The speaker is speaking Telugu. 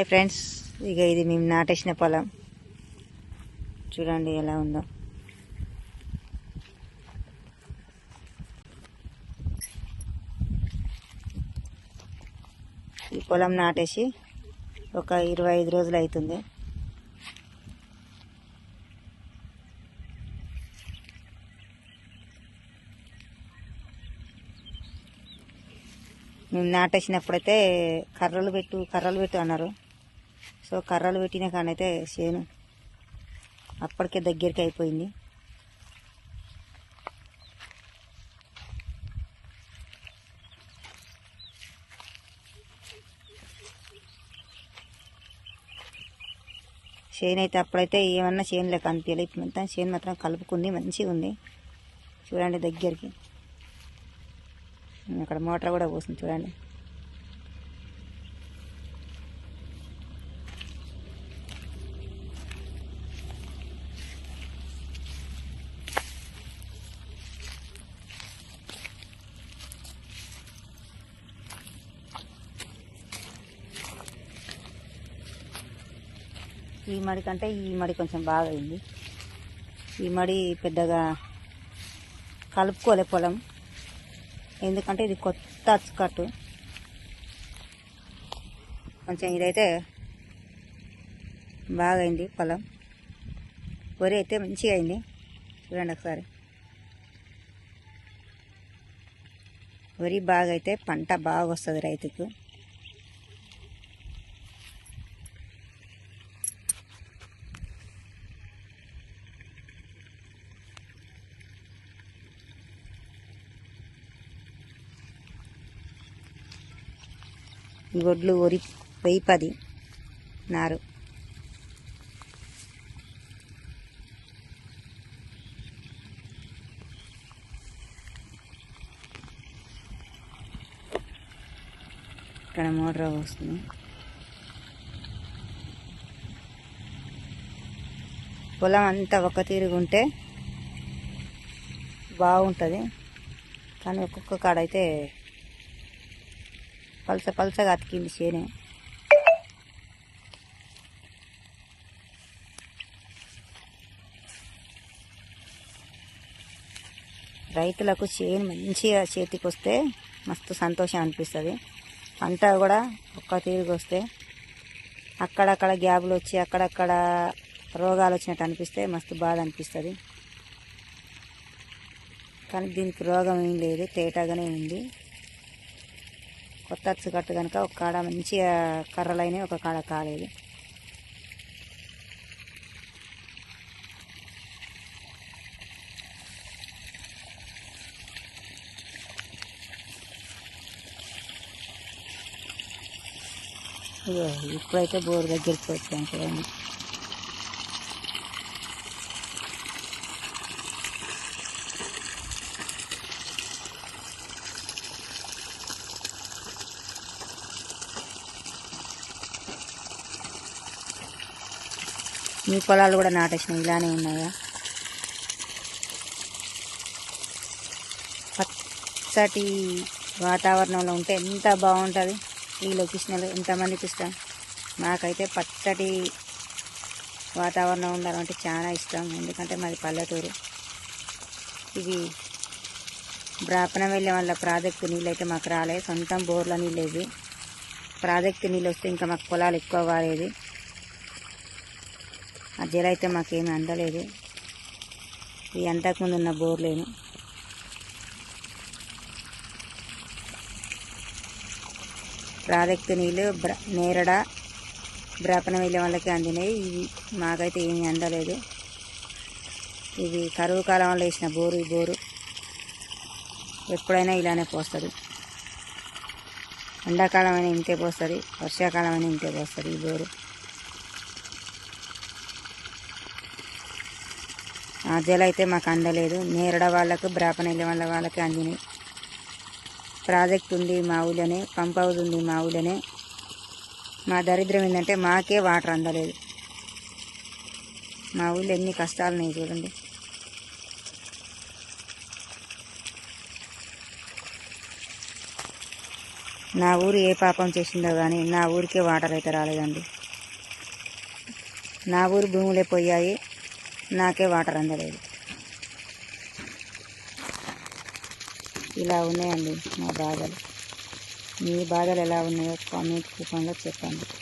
హాయ్ ఫ్రెండ్స్ ఇక ఇది మేము నాటేసిన పొలం. చూడండి ఎలా ఉందో. ఈ పొలం నాటేసి ఒక ఇరవై ఐదు రోజులు అవుతుంది మేము నాటేసినప్పుడైతే కర్రలు పెట్టు కర్రలు పెట్టు అన్నారు. సో కర్రలు పెట్టిన కానైతే చేను అప్పటికే దగ్గరికి అయిపోయింది. చేను అయితే అప్పుడైతే ఏమన్నా చేను లెక్క అనిపించలేదు ఇప్పుడు మొత్తం చేను మాత్రం కలుపుకుంది మంచిగా ఉంది. చూడండి దగ్గరికి. అక్కడ మోటార్ కూడా పోస్తుంది చూడండి. ఈ మడి కంటే ఈ మడి కొంచెం బాగా అయింది ఈ మడి పెద్దగా కలుపుకోలే పొలం. ఎందుకంటే ఇది కొత్త అచ్చుకట్టు. కొంచెం ఇదైతే బాగా అయింది పొలం. వరి అయితే మంచిగా అయింది. చూడండి ఒకసారి. వరి బాగా అయితే పంట బాగా వస్తుంది రైతుకు. గొడ్లు ఒరి వెయ్యి పది. నారు. ఇక్కడ మోటార్ వస్తుంది. పొలం అంతా ఒక తీరుగుంటే బాగుంటుంది. కానీ ఒక్కొక్క కాడ అయితే పలస పలసగా అతికింది చేను రైతులకు చేను మంచిగా చేతికి వస్తే మస్తు సంతోషం అనిపిస్తుంది. పంట కూడా ఒక్క తీరుగు వస్తే అక్కడక్కడ గ్యాపులు వచ్చి అక్కడక్కడ రోగాలు వచ్చినట్టు అనిపిస్తే మస్తు బాధ అనిపిస్తుంది. కానీ దీనికి రోగం ఏం లేదు తేటగానే ఉంది. కొత్త అచ్చు కట్టు కనుక ఒక కాడ మంచిగా కర్రలైనవి ఒక కాడ కాలేదు. ఇప్పుడైతే బోర్ దగ్గరికి వచ్చాను చూడండి. మీ పొలాలు కూడా నాటేసినాయి ఇలానే ఉన్నాయా? పచ్చటి వాతావరణంలో ఉంటే ఎంత బాగుంటుంది? ఈ లొకేషన్లో ఎంతమందికి ఇష్టం నాకైతే పచ్చటి వాతావరణం ఉండాలంటే చాలా ఇష్టం. ఎందుకంటే మాది పల్లెటూరు. ఇది బ్రాపణం వెళ్ళే వాళ్ళ ప్రాజెక్టు నీళ్ళు అయితే మాకు రాలేదు. సొంతం బోర్ల నీళ్ళు ఇవి ప్రాజెక్టు నీళ్ళు వస్తే ఇంకా మాకు పొలాలు ఎక్కువ వాడేది. ఆ జల అయితే మాకేమీ అందలేదు. ఈ అంతకుముందు ఉన్న బోర్లేను ప్రాజెక్టు నీళ్ళు బ్ర నేరడ బ్రాపణ వెళ్ళే వాళ్ళకి అందినాయి. ఇవి మాకైతే ఏమీ అందలేదు. ఇవి కరువు కాలంలో వేసిన బోరు ఈ బోరు ఎప్పుడైనా ఇలానే పోస్తుంది. ఎండాకాలం అయినా ఇంతే పోస్తుంది వర్షాకాలం అయినా ఇంతే పోస్తుంది ఈ బోరు. జల అయితే మాకు అందలేదు. నేరడ వాళ్ళకు బ్రాపనెల్లి వాళ్ళ వాళ్ళకి అందినాయి ప్రాజెక్ట్ ఉంది మా ఊళ్ళోనే పంప్ హౌస్ ఉంది మా ఊళ్ళోనే. మా దరిద్రం ఏంటంటే మాకే వాటర్ అందలేదు. మా ఊళ్ళో ఎన్ని కష్టాలు ఉన్నాయి చూడండి. నా ఊరు ఏ పాపం చేసిందో కానీ నా ఊరికే వాటర్ అయితే రాలేదండి. నా ఊరు భూములే పోయాయి. నాకే వాటర్ అందలేదు. ఇలా ఉన్నాయండి మా బాధలు. మీ బాధలు ఎలా ఉన్నాయో కామెంట్ రూపంలో చెప్పండి.